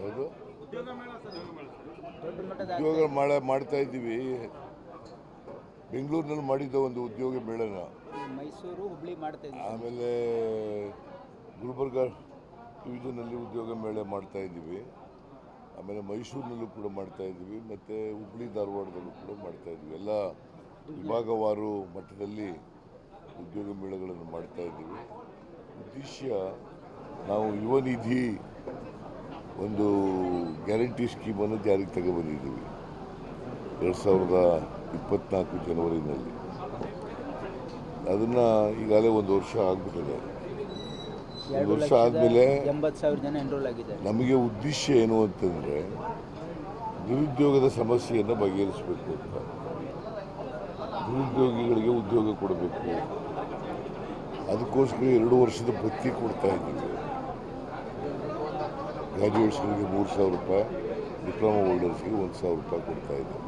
ಹೌದು? ಉದ್ಯೋಗ ಮೇಳ ಸರ್ ಉದ್ಯೋಗ ಮಾಡ ಮಾಡ್ತಾ ಇದ್ದೀವಿ. ಬೆಂಗಳೂರಿನಲ್ಲಿ ಮಾಡಿದ್ದ ಒಂದು ಉದ್ಯೋಗ ಮೇಳನ. ಮೈಸೂರು ಹುಬ್ಳಿ ಮಾಡ್ತಾ ಇದ್ವಿ ಆಮೇಲೆ ಗುಲ್ಬರ್ಗ ಡಿವಿಷನಲ್ಲಿ ಉದ್ಯೋಗ ಮೇಳ ಮಾಡ್ತಾ ಇದ್ದೀವಿ. ಆಮೇಲೆ ಮೈಸೂರಿನಲ್ಲೂ ಕೂಡ ಮಾಡ್ತಾ ಇದ್ದೀವಿ. ಮತ್ತು ಹುಬ್ಳಿ ಧಾರವಾಡದಲ್ಲೂ ಕೂಡ ಮಾಡ್ತಾ ಇದ್ದೀವಿ. ಎಲ್ಲ ವಿಭಾಗವಾರು ಮಟ್ಟದಲ್ಲಿ ಉದ್ಯೋಗ ಮೇಳಗಳನ್ನು ಮಾಡ್ತಾ ಇದ್ದೀವಿ. ಉದ್ದೇಶ ನಾವು ಯುವ ನಿಧಿ ಒಂದು ಗ್ಯಾರಂಟಿ ಸ್ಕೀಮನ್ನು ಜಾರಿಗೆ ತಗೊಬಂದಿದ್ದೀವಿ. ಎರಡು ಸಾವಿರದ ಇಪ್ಪತ್ನಾಲ್ಕು ಜನವರಿನಲ್ಲಿ. ಅದನ್ನು ಈಗಾಗಲೇ ಒಂದು ವರ್ಷ ಆಗಿಬಿಟ್ಟಿದೆ. ಒಂದು ವರ್ಷ ಆದಮೇಲೆ ನಮಗೆ ಉದ್ದೇಶ ಏನು ಅಂತಂದರೆ ನಿರುದ್ಯೋಗದ ಸಮಸ್ಯೆಯನ್ನು ಬಗೆಹರಿಸಬೇಕು ಅಂತ. ನಿರುದ್ಯೋಗಿಗಳಿಗೆ ಉದ್ಯೋಗ ಕೊಡಬೇಕು. ಅದಕ್ಕೋಸ್ಕರ ಎರಡು ವರ್ಷದ ಭತ್ತಿ ಕೊಡ್ತಾ ಇದ್ದೀವಿ. ಗ್ರ್ಯಾಜುಯೇಟ್ಸ್ಗಳಿಗೆ ಮೂರು ಸಾವಿರ ರೂಪಾಯಿ ಡಿಪ್ಲೊಮಾ ಹೋಲ್ಡರ್ಸ್ಗೆ ಒಂದು ಸಾವಿರ ರೂಪಾಯಿ ಕೊಡ್ತಾ ಇದ್ದೀವಿ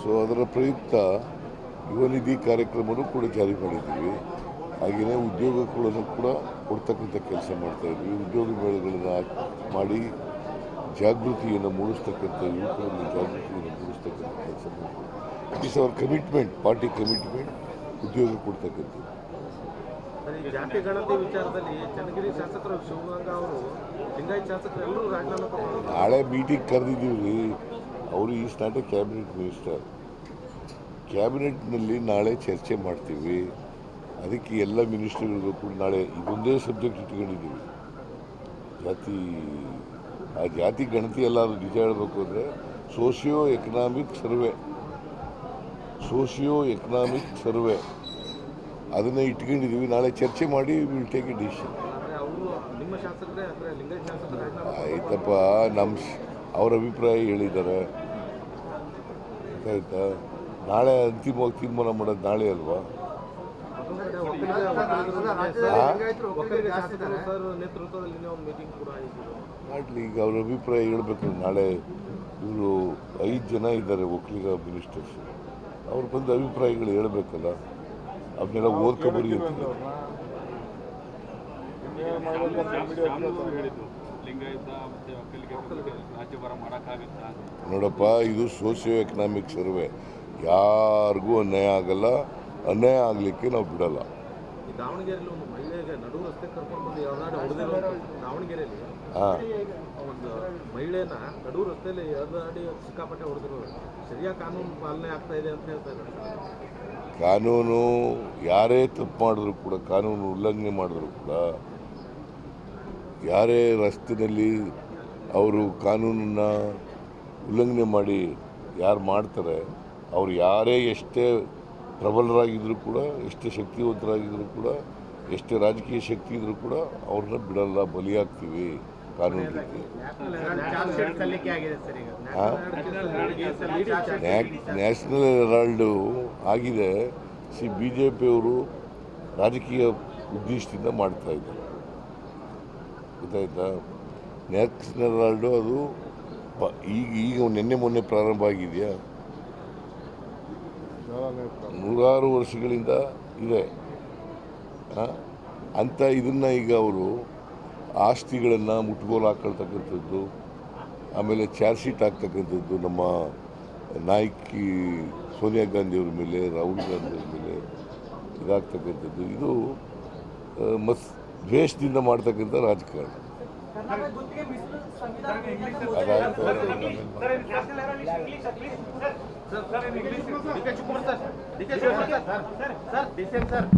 ಸೊ ಅದರ ಪ್ರಯುಕ್ತ ಯುವ ನಿಧಿ ಕಾರ್ಯಕ್ರಮನೂ ಕೂಡ ಜಾರಿ ಮಾಡಿದ್ದೀವಿ. ಹಾಗೆಯೇ ಉದ್ಯೋಗಗಳನ್ನು ಕೂಡ ಕೊಡ್ತಕ್ಕಂಥ ಕೆಲಸ ಮಾಡ್ತಾ ಇದ್ವಿ ಉದ್ಯೋಗ ಮೇಳಗಳನ್ನು ಮಾಡಿ ಜಾಗೃತಿಯನ್ನು ಮೂಡಿಸ್ತಕ್ಕಂಥ ಯುವಕರಲ್ಲಿ ಜಾಗೃತಿಯನ್ನು ಮೂಡಿಸ್ತಕ್ಕಂಥ ಕೆಲಸ ಮಾಡ್ತೀವಿ. It is our commitment party commitment ಉದ್ಯೋಗ ಕೊಡ್ತಕ್ಕಂಥದ್ದು. ಜಾತಿ, ಗಣತಿ ವಿಚಾರದಲ್ಲಿ ಚನ್ನಗಿರಿ ಶಾಸಕರು ಶಿವಗಂಗಾ ಅವರು ಲಿಂಗಾಯತ್ ಶಾಸಕರು ಎಲ್ಲರೂ ರಾಜೀನಾಮೆ ನಾಳೆ ಮೀಟಿಂಗ್ ಕರೆದಿದ್ದೀವಿ. ಅವರು ಈ ನಾಟ್ ಎ ಕ್ಯಾಬಿನೆಟ್ ಮಿನಿಸ್ಟರ್ ಕ್ಯಾಬಿನೆಟ್ನಲ್ಲಿ ನಾಳೆ ಚರ್ಚೆ ಮಾಡ್ತೀವಿ. ಅದಕ್ಕೆ ಎಲ್ಲ ಮಿನಿಸ್ಟರ್ಗಳಿಗೂ ಕೂಡ ನಾಳೆ ಇದೊಂದೇ ಸಬ್ಜೆಕ್ಟ್ ಇಟ್ಕೊಂಡಿದ್ದೀವಿ. ಜಾತಿ, ಆ ಜಾತಿ, ಗಣತಿ ಎಲ್ಲ ನಿಜ ಹೇಳಬೇಕು ಅಂದರೆ socio economic survey socio economic survey ಅದನ್ನು ಇಟ್ಕೊಂಡಿದ್ದೀವಿ. ನಾಳೆ ಚರ್ಚೆ ಮಾಡಿ ವಿಲ್ ಟೇಕ್ ಎ ಡಿಸಿಷನ್ ಆಯ್ತಪ್ಪ. ನಮ್ಮ ಶ- ಅವ್ರ ಅಭಿಪ್ರಾಯ ಹೇಳಿದ್ದಾರೆ. ಆಯ್ತಾ? ನಾಳೆ ಅಂತಿಮವಾಗಿ ತೀರ್ಮಾನ ಮಾಡೋದು ನಾಳೆ ಅಲ್ವಾ? ಮಾಡಲಿ ಈಗ ಅವ್ರ ಅಭಿಪ್ರಾಯ ಹೇಳ್ಬೇಕು. ನಾಳೆ ಇವರು ಐದು ಜನ ಇದ್ದಾರೆ ಒಕ್ಕಲಿಗ ಮಿನಿಸ್ಟರ್ಸ್ ಅವ್ರು ಬಂದು ಅಭಿಪ್ರಾಯಗಳು ಹೇಳ್ಬೇಕಲ್ಲ. ಅವನ್ನೆಲ್ಲ ರಾಜ್ಯಭಾರ ಮಾಡೋಕ್ಕಾಗತ್ತಾ ನೋಡಪ್ಪ ಇದು ಸೋಷಿಯೋ ಎಕನಾಮಿಕ್ ಸರ್ವೆ ಯಾರಿಗೂ ಅನ್ಯಾಯ ಆಗಲ್ಲ. ಅನ್ಯಾಯ ಆಗಲಿಕ್ಕೆ ನಾವು ಬಿಡಲ್ಲ. ದಾವಣಗೆರೆಯಲ್ಲಿ ಒಂದು ಮಹಿಳೆಗೆ ನಡು ರಸ್ತೆ ಕರ್ಕೊಂಡು ಬಂದು ಯಾವ್ದಾದ್ರು ಹೊಡೆದಿರೋ ದಾವಣಗೆರೆಯಲ್ಲಿ ಹಾಂ. ಒಂದು ಮಹಿಳೆನ ನಡು ರಸ್ತೆಯಲ್ಲಿ ಎಳೆದಾಡಿ ಸಿಕ್ಕಾಪಟ್ಟೆ ಹೊಡೆದಿರೋ ಸರಿಯಾಗಿ ಕಾನೂನು ಪಾಲನೆ ಆಗ್ತಾ ಇದೆ ಅಂತ ಹೇಳ್ತಾ ಇದ್ದಾರೆ. ಕಾನೂನು ಯಾರೇ ತಪ್ಪು ಮಾಡಿದ್ರು ಕೂಡ, ಕಾನೂನು ಉಲ್ಲಂಘನೆ ಮಾಡಿದ್ರು ಕೂಡ, ಯಾರೇ ರಸ್ತೆಯಲ್ಲಿ ಅವರು ಕಾನೂನನ್ನು ಉಲ್ಲಂಘನೆ ಮಾಡಿ ಯಾರು ಮಾಡ್ತಾರೆ, ಅವ್ರು ಯಾರೇ ಎಷ್ಟೇ ಪ್ರಬಲರಾಗಿದ್ದರೂ ಕೂಡ, ಎಷ್ಟೇ ಶಕ್ತಿವಂತರಾಗಿದ್ದರೂ ಕೂಡ, ಎಷ್ಟೇ ರಾಜಕೀಯ ಶಕ್ತಿ ಇದ್ದರೂ ಕೂಡ ಅವ್ರನ್ನ ಬಿಡಲ್ಲ, ಬಲಿಯಾಗ್ತೀವಿ. ಕಾನೂನು. ನ್ಯಾಷನಲ್ ಹೆರಾಲ್ಡು ಆಗಿದೆ. ಸಿ ಬಿ ಜೆ ಪಿಯವರು ರಾಜಕೀಯ ಉದ್ದೇಶದಿಂದ ಮಾಡ್ತಾ ಇದ್ದಾರೆ. ಗೊತ್ತಾಯ್ತಾ? ನ್ಯಾಷನಲ್ ಹೆರಾಲ್ಡು ಅದು ಈಗ ಈಗ ನಿನ್ನೆ ಮೊನ್ನೆ ಪ್ರಾರಂಭ ಆಗಿದೆಯಾ? ನೂರಾರು ವರ್ಷಗಳಿಂದ ಇದೆ? ಅಂತ ಇದನ್ನು ಈಗ ಅವರು ಆಸ್ತಿಗಳನ್ನು ಮುಟ್ಗೋಲು ಹಾಕೊಳ್ತಕ್ಕಂಥದ್ದು, ಆಮೇಲೆ ಚಾರ್ಜ್ ಶೀಟ್ ಹಾಕ್ತಕ್ಕಂಥದ್ದು ನಮ್ಮ ನಾಯಕಿ ಸೋನಿಯಾ ಗಾಂಧಿಯವ್ರ ಮೇಲೆ, ರಾಹುಲ್ ಗಾಂಧಿಯವ್ರ ಮೇಲೆ ಇದಾಗ್ತಕ್ಕಂಥದ್ದು. ಇದು ಮತ್ ದ್ವೇಷದಿಂದ ಮಾಡ್ತಕ್ಕಂಥ ರಾಜಕಾರಣ. ಸರ್